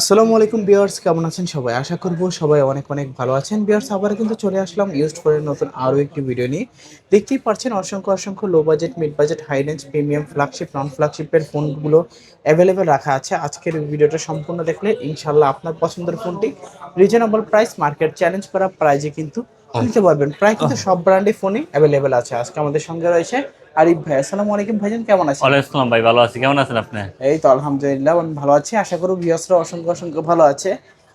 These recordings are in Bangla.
আসসালামু আলাইকুম বিয়ার্স কেমন আছেন সবাই? আশা করব সবাই অনেক অনেক ভালো আছেন। বিয়ার্স আবার কিন্তু চলে আসলাম ইউজড ফোনের নতুন আরও একটি ভিডিও নিয়ে। দেখতেই পাচ্ছেন অসংখ্য অসংখ্য low budget mid budget high range premium flagship non ফ্ল্যাগশিপের ফোনগুলো অ্যাভেলেবেল রাখা আছে। আজকের ভিডিওটা সম্পূর্ণ দেখলে ইনশাল্লাহ আপনার পছন্দের ফোনটি রিজনেবল প্রাইস মার্কেট চ্যালেঞ্জ করা প্রাইজে কিন্তু নিতে পারবেন। প্রায় কিন্তু সব ব্র্যান্ডের ফোনই অ্যাভেলেবেল আছে। আজকে আমাদের সঙ্গে রয়েছে আরিফ ভাই। আসসালামু আলাইকুম ভাইজান কেমন আছেন? ওয়ালাইকুম আসসালাম ভাই ভালো আছি। কেমন আছেন আপনি? এই তো আলহামদুলিল্লাহ আমি ভালো আছি। আশা করি ভিউয়ার্সরা অসংখ্য অসংখ্য ভালো আছে।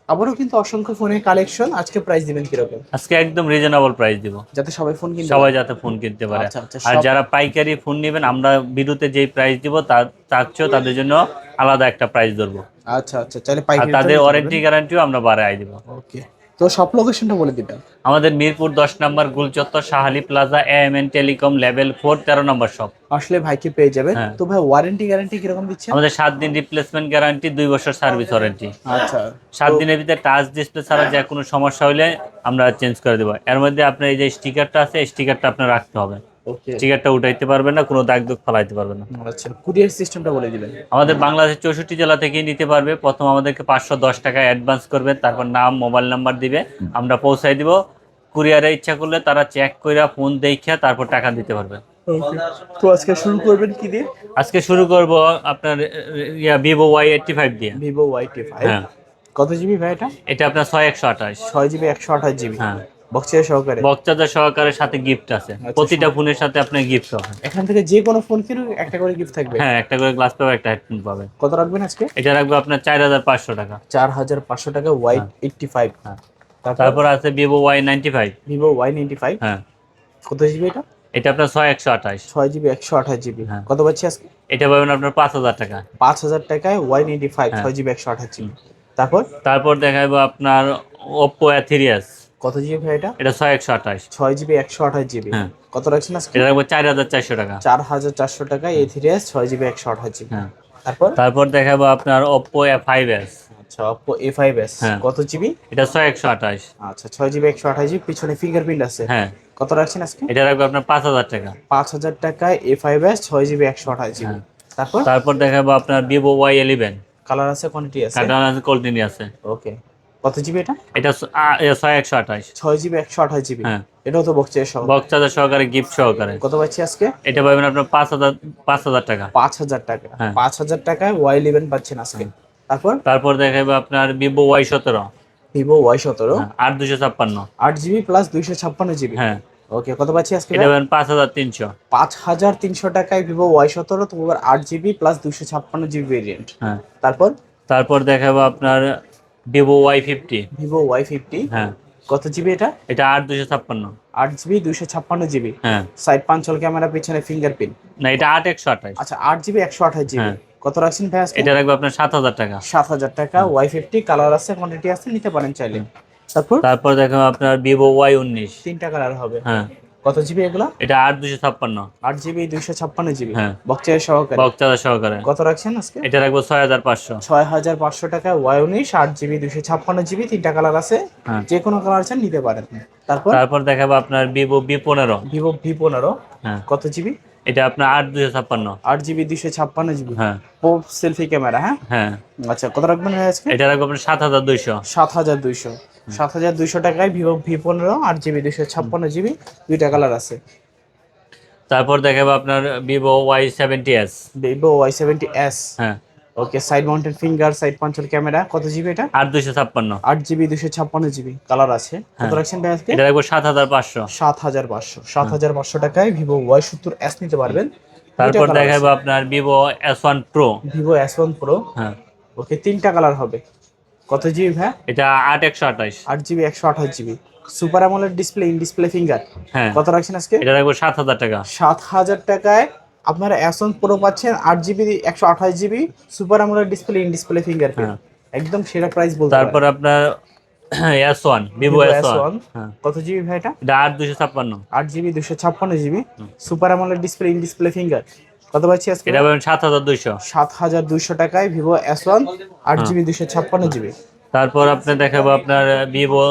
আবারও কিন্তু অসংখ্য ফোনের কালেকশন আজকে প্রাইস দিবেন কীরকম? আজকে একদম রিজনেবল প্রাইস দিব। যাতে সবাই ফোন কিনতে সবাই যাতে ফোন কিনতে পারে। আচ্ছা, আচ্ছা, আর যারা পাইকারি ফোন নেবেন আমরা বিরুতে যেই প্রাইস দিব তার তার চেয়েও তাদের জন্য আলাদা একটা প্রাইস ধরবো। আচ্ছা আচ্ছা তাহলে পাইকারি তাদের ওয়ারেন্টি গ্যারান্টিও আমরা বাড়াই দিব। ওকে তো সব লোকেশনটা বলে দিবেন। আমাদের মিরপুর দশ নম্বর Golchattar Shahali plaza M N telecom level four তেরো নম্বর সব আসলে ভাইকে পেয়ে যাবেন? হ্যাঁ। তো ভাই ওয়ারেন্টি গ্যারান্টি কীরকম দিচ্ছে? আমাদের সাত দিন রিপ্লেসমেন্ট গ্যারান্টি দুই বছর সার্ভিস ওয়ারেন্টি আচ্ছা। সাত দিনের ভিতরে টাচ ডিসপ্লে ছাড়া যে কোনো সমস্যা হলে আমরা চেঞ্জ করে দেবো। এর মধ্যে আপনার এই যে স্টিকারটা আছে স্টিকারটা আপনার রাখতে হবে। স্টিকারটা উঠাইতে পারবেন না কোনো দাগ দুগ ফালাইতে পারবেন না। আচ্ছা কুরিয়ার সিস্টেমটা বলে দিবেন। আমাদের বাংলাদেশের চৌষট্টি জেলা থেকেই নিতে পারবে। প্রথম আমাদেরকে পাঁচশো দশ টাকা অ্যাডভান্স করবে তারপর নাম মোবাইল নাম্বার দিবে। আমরা পৌঁছাই দিব। কুরিয়ারে ইচ্ছা করলে তারা চেক করে ফোন দেখে তারপর টাকা দিতে পারবে। তো আজকে শুরু করবেন কি দিয়ে? আজকে শুরু করব আপনার ইয়া ভিভো ওয়াই এইটটি ফাইভ দিয়ে। ভিভো ওয়াই টি ফাইভ কত জিবি ভাই এটা? এটা আপনার ছয় একশো আঠাশ। ছয় জিবি একশো আঠাশ জিবি। হ্যাঁ। বক্সের সহকারে? বক্তাদার সহকারে সাথে গিফট আছে। আচ্ছা, প্রতিটা ফোনের সাথে আপনার গিফট হবে এখান থেকে যে কোনো ফোন কিনুক একটা করে গিফট থাকবে। হ্যাঁ একটা করে গ্লাস পাবে একটা হেডফোন পাবে কত রাখবেন আজকে? এটা রাখবে আপনার চার হাজার পাঁচশো টাকা। চার হাজার পাঁচশো টাকা ওয়াই এইটটি ফাইভ হ্যাঁ। তারপর? আছে Vivo Y ninety five Vivo Y ninety five হ্যাঁ। কত জিবি এটা? এটা আপনার ছয় একশো আঠাশ। ছয় জিবি একশো আঠাশ জিবি হ্যাঁ। কত পাচ্ছি আজকে? এটা পাবেন আপনার পাঁচ হাজার টাকা। পাঁচ হাজার টাকায় ওয়াই নাইনটি ফাইভ। ছয় জিবি একশো আঠাশ জিবি তারপর? তারপর দেখাবো আপনার ওপ্পো অ্যাথিরিয়াস কত জিবি ভাই এটা? এটা ছয় একশো আঠাশ। ছয় জিবি একশো আঠাশ জিবি হ্যাঁ। কত রাখছেন এটা রাখব চার হাজার চারশো টাকা। চার হাজার চারশো টাকায় এ থ্রি এস ছয় জিবি একশো আঠাশ জিবি হ্যাঁ। তারপর? তারপর দেখাবো আপনার ওপ্পো এ ফাইভ এস আচ্ছা এ ফাইভ এস। কত জিবি এটা ছয় একশো আঠাশ। আচ্ছা ছয় জিবি একশো আঠাশ জিবি পিছনে ফিঙ্গারপ্রিন্ট আছে। হ্যাঁ। কত রাখছেন আজকে? এটা রাখব আপনার পাঁচ হাজার টাকা। পাঁচ হাজার টাকায় এ ফাইভ এস ছয় জিবি একশো আঠাশ জিবি হ্যাঁ। তারপর? তারপর দেখাবো আপনার ভিভো ওয়াই ইলেভেন কালার আছে কোয়ান্টিটি আছে? আছে ওকে কত জিবি এটা? এটা ছয় একশো আঠাশ। ছয় জিবি একশো আঠাশ জিবি? হ্যাঁ। এটাও তো সহ বক্স চার্জার সহকারে গিফট সহকারে। কত পাচ্ছি আজকে? এটা পাবেন আপনার পাঁচ হাজার পাঁচ হাজার টাকা। পাঁচ হাজার টাকা। হ্যাঁ। পাঁচ হাজার টাকায় ওয়াই ইলেভেন পাচ্ছেন আজকে। তারপর? তারপর দেখাবো আপনার ভিভো ওয়াই সতেরো। ভিভো ওয়াই সতেরো। আট দুশো ছাপ্পান্ন। আট জিবি প্লাস দুইশো ছাপ্পান্ন জিবি। হ্যাঁ। ওকে কত পাচ্ছি আজকে এটা পাবেন পাঁচ হাজার তিনশো। পাঁচ হাজার তিনশো টাকায় ভিভো ওয়াই সতেরো তোমার আট জিবি প্লাস দুইশো ছাপ্পান্ন জিবি ভেরিয়েন্ট হ্যাঁ। তারপর? তারপর দেখাবো আপনার Vivo Y fifty Vivo Y fifty হ্যাঁ। কত জিবি এটা? এটা আট দুশো ছাপ্পান্ন। আট জিবি দুইশো ছাপ্পান্ন জিবি হ্যাঁ। সাইড পাঞ্চল ক্যামেরা পিছনে ফিঙ্গারপ্রিন্ট না এটা আট একশো আঠাশ। আচ্ছা আট জিবি একশো আঠাশ জিবি হ্যাঁ। কত রাখছেন ভাই এটা রাখব আপনার সাত হাজার টাকা। সাত হাজার টাকা। ওয়াই ফিফটি কালার আছে কোয়ান্টিটি আছে নিতে পারেন চাইলে। তারপর? তারপর দেখো আপনার ভিভো ওয়াই উনিশ। তিনটা কালার হবে। হ্যাঁ। কত জিবি এগুলো? এটা আট দুশো ছাপ্পান্ন। আট জিবি দুইশো ছাপ্পান্ন জিবি হ্যাঁ। বক্সের সহকারে? বক্স চার্জার সহকারে। কত রাখছেন আজকে? এটা রাখব ছয় হাজার পাঁচশো। ছয় হাজার পাঁচশো টাকা ওয়াই উনিশ আট জিবি দুইশো ছাপ্পান্ন জিবি তিনটা কালার আছে। হ্যাঁ। যে কোনো কালার চান নিতে পারেন। তারপর? তারপর দেখাবো আপনার ভিভো বি পনেরো। ভিভো ভি পনেরো। হ্যাঁ। কত জিবি এটা আপনার আট দুশো ছাপ্পান্ন। আট জিবি দুইশো ছাপ্পান্ন জিবি হ্যাঁ। ও সেলফি ক্যামেরা হ্যাঁ? হ্যাঁ। আচ্ছা কত রাখবেন আজকে? এটা রাখব আপনার সাত হাজার দুইশো। সাত হাজার দুইশো। সাত হাজার দুইশো টাকায় ভিভো ভি পনেরো আট জিবি দুইশো ছাপ্পান্ন জিবি দুইটা কালার আছে। তারপর দেখাবো আপনার Vivo Y seventy S. Vivo Y seventy S. হ্যাঁ। Okay side mounted finger side punch hole camera কত জিবি এটা? আট দুশো ছাপ্পান্ন। আট জিবি দুইশো ছাপ্পান্ন জিবি কালার আছে। কত হ্যাঁ। রাখছেন ভাই আজকে? এটা রাখব সাত হাজার পাঁচশো। সাত হাজার পাঁচশো। সাত হাজার পাঁচশো টাকায় ভিভো ওয়াই সত্তর এস নিতে পারবেন। তারপর দেখাবো আপনার Vivo S one pro. Vivo S one pro. হ্যাঁ। ওকে তিনটা কালার হবে। কত জিবি ভাই? এটা আট একশো আঠাশ। আট জিবি একশো আঠাশ GB. Super AMOLED display in display finger হ্যাঁ। কত রাখছেন আজকে? এটা রাখব সাত হাজার টাকা। সাত হাজার টাকায় আপনারা ওয়ান প্রো পাচ্ছেন আট জিবি একশো আঠাশ GB super AMOLED display in display finger. একদম সেরা প্রাইস বলতে তারপর আপনার S one Vivo S one কত জিবি ভাই এটা? আট দুশো ছাপ্পান্ন। আট জিবি দুশো ছাপ্পান্ন GB. Super AMOLED display in display finger কত পাচ্ছি আজকে? এটা পাবেন সাত হাজার দুইশো। সাত হাজার দুইশো টাকায় ভিভো। জিবি দুশো ছাপ্পান্ন জিবি। তারপর আপনি দেখাবো আপনার Vivo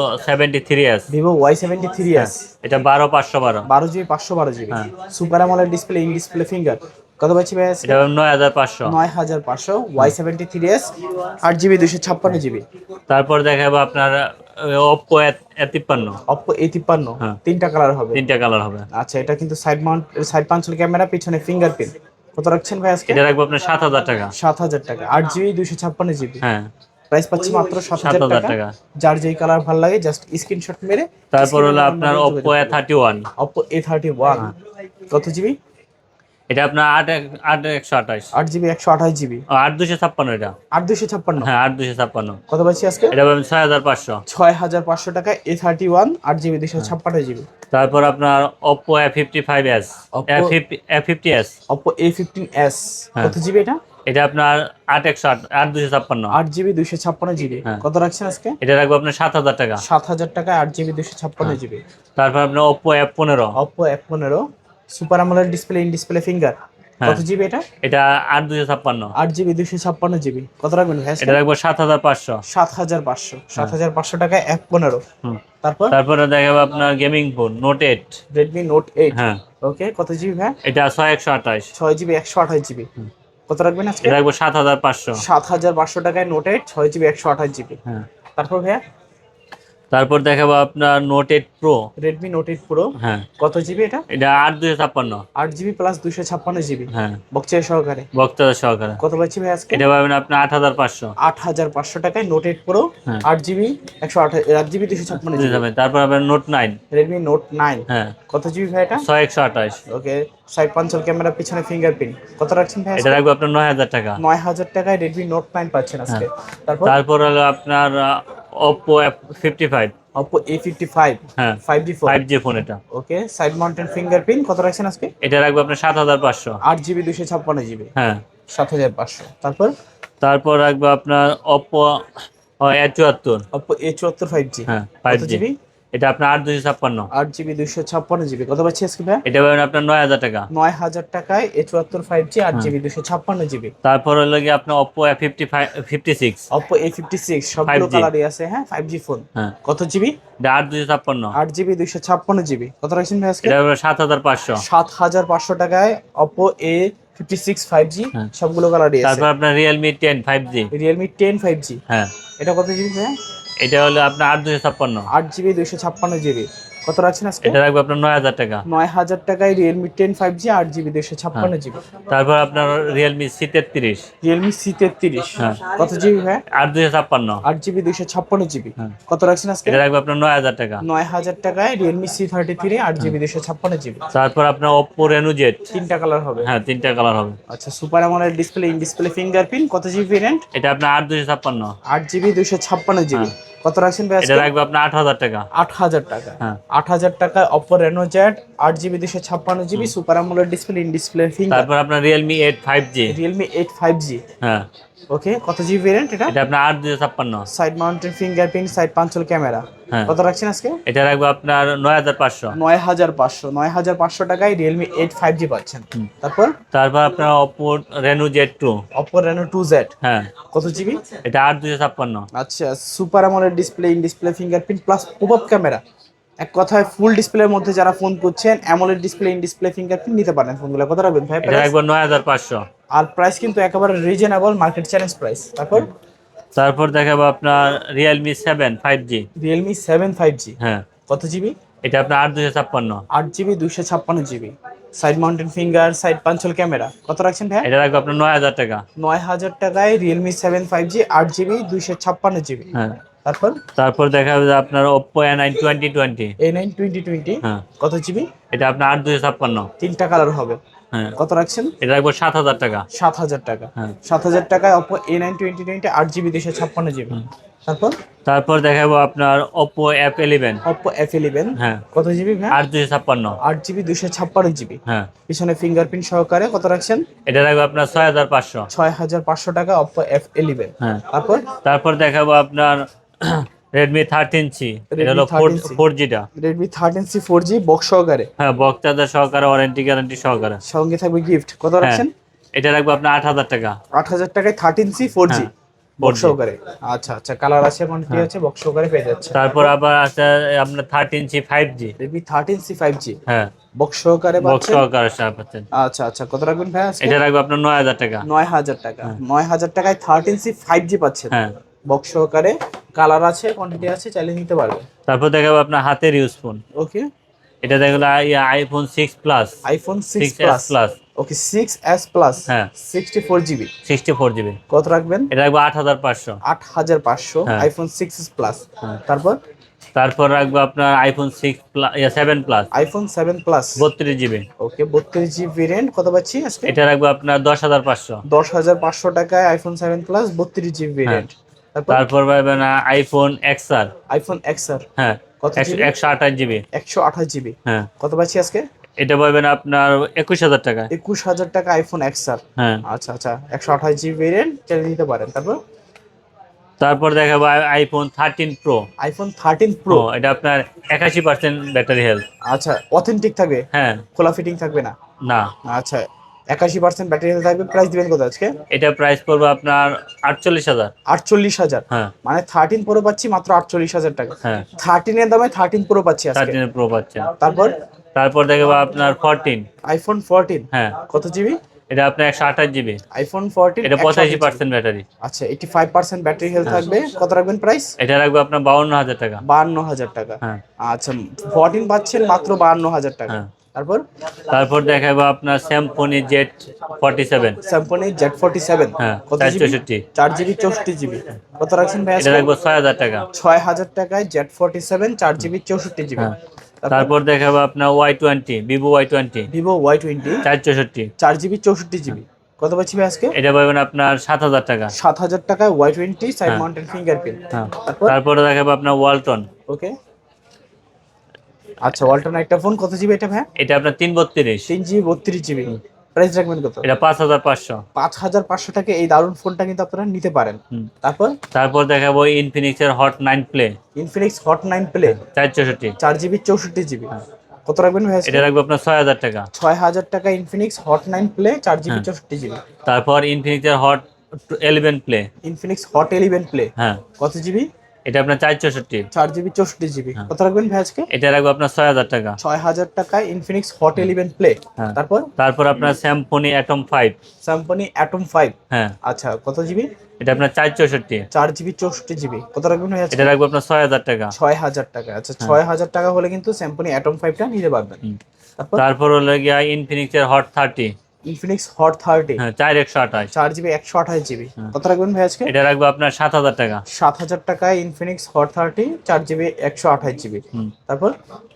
Vivo Y seventy three S. এটা বারো পাঁচশো বারো। বারো জিবি পাঁচশো বারো জিবি। হ্যাঁ। Super AMOLED display in display finger কত পাচ্ছি ভাই এটা নয় হাজার পাঁচশো। নয় হাজার পাঁচশো ওয়াই সেভেন্টি থ্রি এস আট জিবি তারপর দেখাবো আপনার এ তিপ্পান্ন। অপ্পো এ হ্যাঁ। তিনটা কালার হবে। তিনটা কালার হবে। আচ্ছা এটা কিন্তু side mount side punch hole camera পিছনে ফিঙ্গারপ্রিন্ট কত রাখছেন ভাই আজকে? এটা রাখব আপনার সাত হাজার টাকা। সাত হাজার টাকা আট জিবি দুশো ছাপ্পান্ন জিবি হ্যাঁ। প্রাইস পাচ্ছি মাত্র সাত হাজার 7,000 টাকা। যার যেই কালার ভালো লাগে জাস্ট স্ক্রিনশট মেরে তারপর হলো আপনার one Oppo A thirty one কত জিবি এটা আপনার আট আট একশো আঠাশ। আট জিবি একশো আঠাশ জিবি? আট দুশো ছাপ্পান্ন এটা। আট দুশো ছাপ্পান্ন? হ্যাঁ আট দুশো ছাপ্পান্ন। কত পাচ্ছি আজকে? এটা পাবেন ছয় হাজার পাঁচশো। ছয় হাজার পাঁচশো টাকা এ থার্টি ওয়ান আট জিবি দুশো ছাপ্পান্ন জিবি। তারপর আপনার Oppo A fifty five S Oppo- A fifty S Oppo A fifteen S হ্যাঁ। কত জিবি এটা? এটা আপনার আট একশো আট আট দুশো ছাপ্পান্ন। আট জিবি দুশো ছাপ্পান্ন জিবি। হ্যাঁ। কত রাখছেন আজকে? এটা রাখব আপনার সাত হাজার টাকা। সাত হাজার টাকা আট জিবি দুশো ছাপ্পান্ন হ্যাঁ। জিবি। তারপর আপনার ওপ্পো এফ পনেরো। অপ্পো এফ পনেরো। Super AMOLED display in display finger হ্যাঁ। কত জিবি এটা? এটা আট দুশো ছাপ্পান্ন। আট জিবি দুশো ছাপ্পান্ন জিবি কত রাখবেন ভাই? এটা রাখব সাত হাজার পাঁচশো। সাত হাজার পাঁচশো। সাত হাজার পাঁচশো টাকায় এক পনেরো। হুম। তারপর? তারপরে দেখাবো আপনার gaming phone note eight Redmi note eight হ্যাঁ। ওকে কত জিবি ভাই? এটা ছয় একশো আঠাশ। ছয় জিবি একশো আঠাশ জিবি কত রাখবেন আজকে? রাখব সাত হাজার পাঁচশো। সাত হাজার পাঁচশো টাকায় নোট এইট ছয় জিবি একশো আঠাশ জিবি হ্যাঁ। তারপর ভাইয়া? তারপর দেখাবো আপনার note eight pro Redmi note eight pro হ্যাঁ। কত জিবি এটা? এটা আট দুশো ছাপ্পান্ন। আট জিবি প্লাস দুশো ছাপ্পান্ন জিবি। হ্যাঁ। বক্সে সহকারে। বক্তাদের সহকারে। কত পাচ্ছি ভাই আজকে? এটা পাবেন আপনার আট হাজার পাঁচশো। আট হাজার পাঁচশো টাকায় নোট এইট প্রো হ্যাঁ। আট জিবি একশো আঠাশ আট জিবি দুশো ছাপ্পান্ন জিবি। তারপর আপনার note nine Redmi note nine হ্যাঁ। কত জিবি ভাই এটা? ছয় একশো আঠাশ। Okay. Side punch hole camera পিছনে ফিঙ্গারপ্রিন্ট। কত রাখছেন ভাই এটা রাখব আপনার নয় হাজার টাকা। নয় হাজার টাকায় রেডমি নোট নাইন পাচ্ছেন আজকে। তারপর? তারপর হলো আপনার অপো এ ফিফটি ফাইভ হ্যাঁ। Five G four five G phone এটা। ওকে সাইড মাউন্টেড ফিঙ্গারপ্রিন্ট কত রাখছেন আজকে? এটা রাখব আপনার সাত হাজার পাঁচশো। আট জিবি দুশো ছাপ্পান্ন জিবি হ্যাঁ। সাত হাজার পাঁচশো। তারপর? তারপর রাখব আপনার অপো এ চুয়াত্তর। ফাইভ জি হ্যাঁ ফাইভ জিবি এটা আপনার আট দুশো ছাপ্পান্ন। আট জিবি দুশো ছাপ্পান্ন জিবি। কত পাচ্ছি আজকে ভাই এটা পাবেন আপনার নয় হাজার টাকা। নয় হাজার টাকায় এ চুয়াত্তর ফাইভ জি আট জিবি দুশো ছাপ্পান্ন জিবি। তারপর হলো গিয়ে আপনার Oppo A fifty five fifty six Oppo A fifty six সবগুলো 5G কালারই আছে হ্যাঁ? ফাইভ জি ফোন হ্যাঁ। কত জিবি? এটা আট দুশো ছাপ্পান্ন। আট জিবি দুশো ছাপ্পান্ন জিবি। কত রাখছেন ভাই আজকে? এটা সাত হাজার পাঁচশো। সাত হাজার পাঁচশো টাকায় Oppo A fifty six five G হ্যাঁ। সবগুলো কালারই আছে। তারপর আপনার Realme ten five G Realme ten five G হ্যাঁ। এটা কত জিবি ভাই এটা হলো আপনার আট দুশো ছাপ্পান্ন। আট জিবি দুইশো ছাপ্পান্ন জিবি। কত রাখছেন আজকে? এটা রাখবে আপনার 9000 টাকা। 9000 টাকায় Realme 10 5G 8GB 256GB তারপর আপনার Realme C33 Realme C33 কত জিবি হ্যাঁ 8256 8GB 256GB কত রাখছেন আজকে? এটা রাখব আপনার 9000 টাকা। 9000 টাকায় Realme C33 8GB 256GB তারপর আপনার Oppo Reno Z তিনটা কালার হবে। হ্যাঁ তিনটা কালার হবে। আচ্ছা super AMOLED display in display fingerprint কত জিবি ভেরিয়েন্ট এটা আপনার 8256 8GB 256GB কত রাখছেন ভাই হ্যাঁ। এটা রাখবে আপনার আট হাজার টাকা। আট হাজার টাকা। হ্যাঁ। আট হাজার টাকা অপো রেনো জ্যাট আট জিবি দুইশো ছাপ্পান্ন GB super AMOLED display in display finger তারপর আপনার Realme eight five G Realme eight five G হ্যাঁ। ওকে কত জিবি ভেরিয়েন্ট এটা? এটা আপনার আট দুশো ছাপ্পান্ন। Side mountain fingerprint side punch hole camera কত রাখছেন আজকে? এটা রাখব আপনার নয় হাজার পাঁচশো। নয় হাজার পাঁচশো। নয় হাজার পাঁচশো টাকায় রিয়েলমি এইট ফাইভ জি পাচ্ছেন। তারপর? তারপর আপনার Z two Oppo Reno two Z হ্যাঁ। কত জিবি এটা আট দুশো ছাপ্পান্ন। আচ্ছা super AMOLED display in display fingerprint plus pop up camera এক কথায় ফুল ডিসপ্লের মধ্যে যারা ফোন করছেন AMOLED display in display fingerprint নিতে পারেন ফোনগুলো কত রাখবেন ভাই? রাখব নয় হাজার পাঁচশো। আর প্রাইস কিন্তু একেবারে রিজনেবল মার্কেট চ্যালেঞ্জ প্রাইস তারপর? তারপর দেখাবো আপনার Realme seven five G Realme seven five G হ্যাঁ। কত জিবি এটা আপনার আট দুশো ছাপ্পান্ন। আট জিবি দুইশো ছাপ্পান্ন GB side mountain finger side punch hole camera কত রাখছেন ভাই এটা রাখব আপনার নয় হাজার টাকা। নয় হাজার টাকায় রিয়েলমি সেভেন ফাইভ জি আট জিবি দুইশো ছাপ্পান্ন জিবি হ্যাঁ। তারপর? তারপর দেখা যাবে আপনার twenty A nine twenty twenty হ্যাঁ। কত জিবি এটা আপনার আট দুশো ছাপ্পান্ন। তিনটা কালার হবে। হ্যাঁ। কত রাখছেন? এটা রাখব সাত হাজার টাকা। সাত হাজার টাকা। হ্যাঁ। সাত হাজার টাকায় Oppo A nine twenty twenty GB তারপর? তারপর দেখাবো আপনার ইলেভেন অপো এফ ইলেভেন হ্যাঁ। কত জিবি ভাই আট দুশো ছাপ্পান্ন। আট জিবি দুইশো ছাপ্পান্ন জিবি হ্যাঁ। পিছনে ফিঙ্গারপ্রিন্ট সহকারে কত রাখছেন? এটা রাখব আপনার ছয় হাজার পাঁচশো। ছয় হাজার পাঁচশো টাকা অপো এফ ইলেভেন হ্যাঁ। তারপর? তারপর দেখাবো আপনার রেডমি থার্টিন সি এটা Redmi হলো four 13C four জিটা Redmi thirteen C four G box সহকারে। হ্যাঁ বক্তাদের সহকারে ওয়ারেন্টি গ্যারান্টি সহকারে। সঙ্গে থাকবে গিফট কত হ্যাঁ রাখছেন? এটা রাখব আপনার আট হাজার টাকা। আট হাজার টাকায় থার্টিন সি ফোর জি হ্যাঁ। বক্স সহকারে। আচ্ছা আচ্ছা কালার আছে কোনটি হ্যাঁ। আছে? বক্স সহকারে পেয়ে যাচ্ছে। তারপর আবার আছে আপনার thirty inch five G Redmi thirteen C five G হ্যাঁ। বক্স সহকারে বক্স সহকারে পাচ্ছেন। আচ্ছা আচ্ছা কত রাখবেন ভাই এটা রাখবে আপনার নয় হাজার টাকা। নয় হাজার টাকা। নয় হাজার টাকায় থার্টিন সি ফাইভ জি পাচ্ছেন। হ্যাঁ। বক্স সহকারে কালার আছে কোয়ান্টিটি আছে চাইলে নিতে পারবে। তারপর দেখাবো আপনার হাতের ইউজ ফোন ওকে এটা দেখল iPhone six plus iPhone six six plus plus okay six S plus হ্যাঁ। Sixty four GB sixty four GB কত রাখবেন? এটা রাখব আট হাজার পাঁচশো। আট হাজার পাঁচশো হ্যাঁ। IPhone six plus. তারপর? তারপর রাখব আপনার iPhone six plus seven plus iPhone seven plus বত্রিশ জিবি ওকে বত্রিশ জিবি ভেরিয়েন্ট কত পাচ্ছি আজকে? এটা রাখব আপনার দশ হাজার পাঁচশো। দশ হাজার পাঁচশো টাকায় আইফোন সেভেন প্লাস বত্রিশ জিবি ভেরিয়েন্ট তারপর? পাবেন আইফোন এক্সআর আইফোন এক্সআর হ্যাঁ কত একশো আঠাশ জিবি একশো আঠাশ জিবি হ্যাঁ। কত পাচ্ছি আজকে? এটা পাবেন আপনার একুশ হাজার টাকা। একুশ হাজার টাকা আইফোন এক্স এক্সআর হ্যাঁ। আচ্ছা আচ্ছা একশো আঠাশ জিবি ভেরিয়েন্ট চাইলে নিতে পারেন। তারপর? তারপর দেখাবো iPhone thirteen Pro iPhone thirteen Pro Pro এটা আপনার একাশি পার্সেন্ট ব্যাটারি হেলথ আচ্ছা অথেন্টিক থাকবে? হ্যাঁ। খোলা ফিটিং থাকবে না? না। আচ্ছা একাশি পার্সেন্ট ব্যাটারি থাকবে। প্রাইস দিবেন কত আজকে? এটা প্রাইস পড়বে আপনার আটচল্লিশ হাজার। আটচল্লিশ হাজার। হ্যাঁ। মানে থার্টিন প্রো পাচ্ছি মাত্র আটচল্লিশ হাজার টাকা। হ্যাঁ। থার্টিনের দামে থার্টিন প্রো পাচ্ছি থার্টিন প্রো পাচ্ছেন তারপর? তারপর দেখাবো আপনার ফোরটিন আইফোন ফোরটিন হ্যাঁ। কত জিবি এটা আপনার একশো আঠাশ জিবি আইফোন ফোরটিন এটা পঁচাশি পার্সেন্ট ব্যাটারি আচ্ছা eighty five percent battery health থাকবে। কত রাখবেন প্রাইস এটা রাখব আপনার বাউন্ন হাজার টাকা। বাহান্ন হাজার টাকা। হ্যাঁ। আচ্ছা ফোরটিন পাচ্ছেন মাত্র বাহান্ন হাজার টাকা। হ্যাঁ। তারপর? তারপর দেখাবো আপনার Symphony Z forty seven Samsung Z forty seven হ্যাঁ কত চার জিবি চৌষট্টি। চার জিবি চৌষট্টি জিবি কত রাখছেন ভাই এটা রাখব ছয় হাজার টাকা। ছয় হাজার টাকায় জেড ফোর্টি সেভেন চার জিবি চৌষট্টি জিবি। তারপর? দেখাবো আপনার Y twenty Vivo Y twenty Vivo Y twenty চার চৌষট্টি। চার জিবি চৌষট্টি জিবি কত পাচ্ছি ভাই আজকে? এটা পাবেন আপনার সাত হাজার টাকা। সাত হাজার টাকায় Y twenty side. Mountain fingerprint তারপর? তারপরে দেখাবো আপনার ওয়ালটন ওকে আচ্ছা ওয়ালটন একটা ফোন কত জিবি এটা ভাই এটা আপনার তিন বত্রিশ। তিন জিবি বত্রিশ জিবি। প্রাইস রাখবেন কত? এটা পাঁচ হাজার পাঁচশো। পাঁচ হাজার পাঁচশো টাকা এই দারুণ ফোনটা কিন্তু আপনারা নিতে পারেন। তারপর? তারপর দেখাবো ইনফিনিক্সের Hot nine play Infinix Hot nine play চার চৌষট্টি। চার জিবি চৌষট্টি জিবি। কত রাখবেন ভাই এটা রাখব আপনার ছয় হাজার টাকা। ছয় হাজার টাকা ইনফিনিক্স হট নাইন প্লে চার জিবি হ্যাঁ। চৌষট্টি জিবি। তারপর ইনফিনিক্সের Hot eleven play Infinix Hot eleven play হ্যাঁ। কত জিবি? এটা আপনার চার চৌষট্টি। চার জিবি চৌষট্টি জিবি হ্যাঁ। কত রাখবেন ভাই আজকে? এটা রাখব আপনার ছয় হাজার টাকা। ছয় হাজার টাকায় ইনফিনিক্স হট ইলেভেন প্লে হ্যাঁ। তারপর? তারপর আপনার Symphony Atom five Samsung Atom five হ্যাঁ। আচ্ছা কত জিবি এটা আপনার চার চৌষট্টি। চার জিবি চৌষট্টি জিবি কত রাখবেন ভাই এটা রাখব আপনার ছয় হাজার টাকা। ছয় হাজার টাকা। আচ্ছা ছয় হাজার টাকা হলে কিন্তু স্যামসং অ্যাটম ফাইভটা নিতে পারবেন। তারপর? তারপর হলো গিয়া ইনফিনিক্সের Hot thirty Infinix Hot thirty হ্যাঁ চার একশো আঠাশ। চার জিবি একশো আঠাশ জিবি। হ্যাঁ। কত রাখবেন ভাই আজকে? এটা রাখব আপনার সাত হাজার টাকা। সাত হাজার টাকায় ইনফিনিক্স হট থার্টি চার জিবি একশো আঠাশ জিবি। তারপর?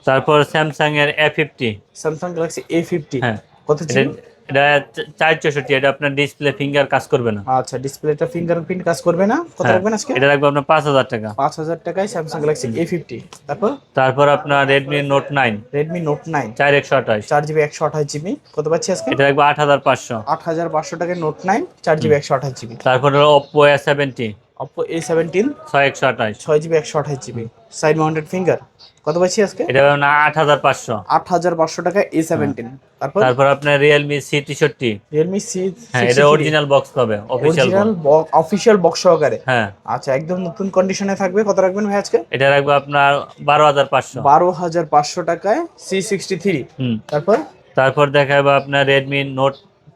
তারপর স্যামসাং এর A fifty Samsung Galaxy A fifty হ্যাঁ। কত জিবি? এটা চা- চার চৌষট্টি এটা আপনার ডিসপ্লে ফিঙ্গার কাজ করবে না। আচ্ছা ডিসপ্লেটা ফিঙ্গারপ্রিন্ট কাজ করবে না? কত হ্যাঁ, রাখবেন আজকে? এটা রাখব আপনার পাঁচ হাজার টাকা। পাঁচ হাজার টাকায় তারপর? তারপর আপনার কত পাচ্ছি আজকে? এটা রাখব টাকায় নোট নাইন চার জিবি একশো আঠাশ জিবি। তারপর হলো সাইড মাউন্টেড ফিঙ্গার কত পাচ্ছি আজকে? এটা আট হাজার পাঁচশো। টাকায় এ সেভেন্টিন তারপর? তারপর আপনার সি তেষট্টি। রিয়েলমি সি হ্যাঁ এটা অরিজিনাল বক্স পাবে অফিসিয়াল অরিজিনাল অফিসিয়াল বক্স সহকারে? হ্যাঁ। আচ্ছা একদম নতুন কন্ডিশনে থাকবে কত রাখবেন ভাই আজকে? এটা রাখব আপনার বারো হাজার পাঁচশো। বারো হাজার পাঁচশো টাকায় সি সিক্সটি থ্রি হুম। তারপর? তারপর দেখাবো আপনার Redmi Note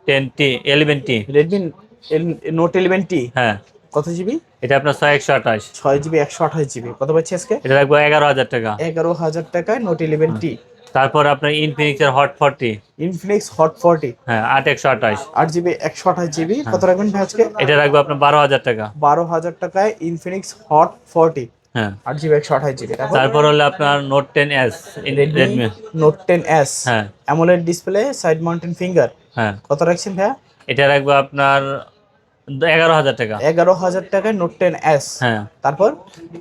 ten T eleven T Redmi Note eleven T হ্যাঁ। কত জিবি? এটা আপনার ছয় একশো আঠাশ। ছয় জিবি একশো আঠাশ জিবি। কত পাচ্ছি আজকে? এটা রাখব এগারো হাজার টাকা। এগারো হাজার টাকায় নোট ইলেভেন টি তারপর আপনার ইনফিনিক্সের Hot forty Infinix Hot forty হ্যাঁ আট একশো আঠাশ। আট জিবি একশো আঠাশ জিবি। হ্যাঁ। কত রাখবেন ভাই আজকে? এটা রাখব আপনার বারো হাজার টাকা। বারো হাজার টাকায় ইনফিনিক্স হট ফর্টি হ্যাঁ। আট জিবি একশো আঠাশ জিবি। তারপর? হলো আপনার Note ten S Redmi Note ten S হ্যাঁ। AMOLED display side mountain finger হ্যাঁ। কত রাখছেন ভাইয়া? এটা রাখব আপনার এগারো হাজার টাকা। এগারো হাজার টাকায় নোট টেন এস হ্যাঁ। তারপর?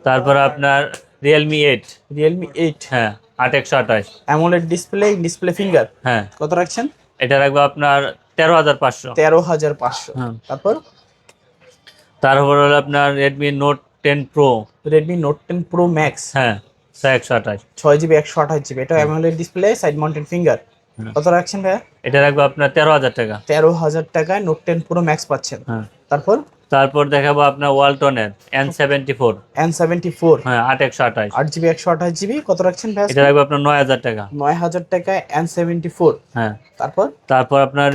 তারপর আপনার রিয়েলমি এইট রিয়েলমি এইট হ্যাঁ আট একশো আঠাশ। অ্যামোলেড ডিসপ্লে ডিসপ্লে ফিঙ্গার হ্যাঁ। কত রাখছেন? এটা রাখব আপনার তেরো হাজার পাঁচশো। তেরো হাজার পাঁচশো। হ্যাঁ। তারপর? তারপর হলো আপনার Redmi Note ten Pro Redmi Note ten Pro Max হ্যাঁ একশো আঠাশ। ছয় জিবি একশো আঠাশ জিবি। এটা AMOLED display side mountain finger. কত রাখছেন ভাইয়া? এটা রাখব আপনার তেরো হাজার টাকা। তেরো হাজার টাকায় নোট টেন প্রো ম্যাক্স পাচ্ছেন। হ্যাঁ। তারপর? তারপর দেখাবো আপনার ওয়ালটনের N seventy four N seventy four হ্যাঁ আট একশো আঠাশ। আট জিবি একশো আঠাশ জিবি কত রাখছেন ভাই এটা রাখব আপনার নয় হাজার টাকা। নয় হাজার টাকায় এন সেভেন্টি ফোর হ্যাঁ। তারপর? তারপর আপনার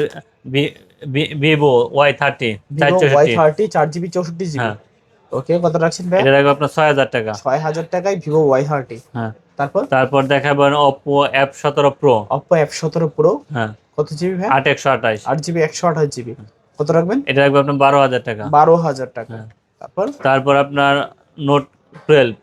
Vivo Y thirty Y thirty চার জিবি চৌষট্টি জিবি। হ্যাঁ। ওকে কত রাখছেন ভাই? এটা রাখব আপনার ছয় হাজার টাকা। ছয় হাজার টাকায় ভিভো ওয়াই থার্টি। হ্যাঁ। তারপর? তারপর দেখাবো ওপো এফ সতেরো প্রো অপ্পো এফ সতেরো প্রো হ্যাঁ। কত জিবি ভাই? আট একশো আঠাশ। আট জিবি একশো আঠাশ জিবি। কত রাখবেন? এটা রাখব আপনার বারো হাজার টাকা। বারো হাজার টাকা। হ্যাঁ। তারপর? তারপর আপনার Note twelve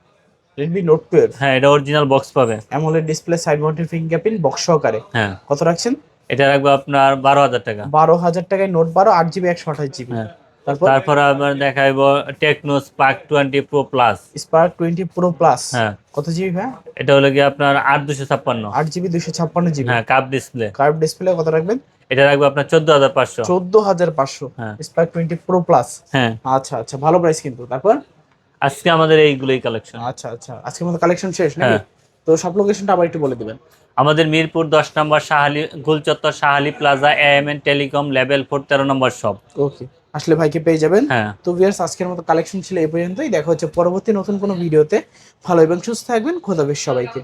Redmi Note twelve হ্যাঁ এটা অরিজিনাল বক্স পাবে। AMOLED display side mounted fingerprint box সহকারে। হ্যাঁ। কত রাখছেন? এটা রাখব আপনার বারো হাজার টাকা। বারো হাজার টাকায় নোট বারো আট জিবি একশো আঠাশ জিবি হ্যাঁ। তারপর? তারপর আবার দেখাইবো Tecno Spark twenty Pro plus Spark twenty Pro plus হ্যাঁ। কত জিবি ভাই এটা হলো কি আপনার আট দুশো ছাপ্পান্ন। আট জিবি দুশো ছাপ্পান্ন জিবি হ্যাঁ কাপ ডিসপ্লে কার্ভ ডিসপ্লে কত রাখবেন? এটা রাখব আপনার চোদ্দ হাজার পাঁচশো। চোদ্দ হাজার পাঁচশো। স্পার্ক টোয়েন্টি প্রো প্লাস হ্যাঁ। আচ্ছা আচ্ছা ভালো প্রাইস কিন্তু। তারপর? আজকে আমাদের এইগুলোই কালেকশন আচ্ছা আচ্ছা আজকের মতো কালেকশন শেষ নাকি? হ্যাঁ। তো সব লোকেশনটা আবার একটু বলে দিবেন। আমাদের মিরপুর দশ নম্বর Shahali গুলচত্বর Shahali plaza M N telecom level four তেরো নম্বর সব ওকে আসলে ভাইকে পেয়ে যাবেন। হ্যাঁ। তো ভিউয়ার্স আজকের মতো কালেকশন ছিল এই পর্যন্তই। দেখা হচ্ছে পরবর্তী নতুন কোনো ভিডিওতে ভালো এবং সুস্থ থাকবেন। খোদাবেশ সবাইকে।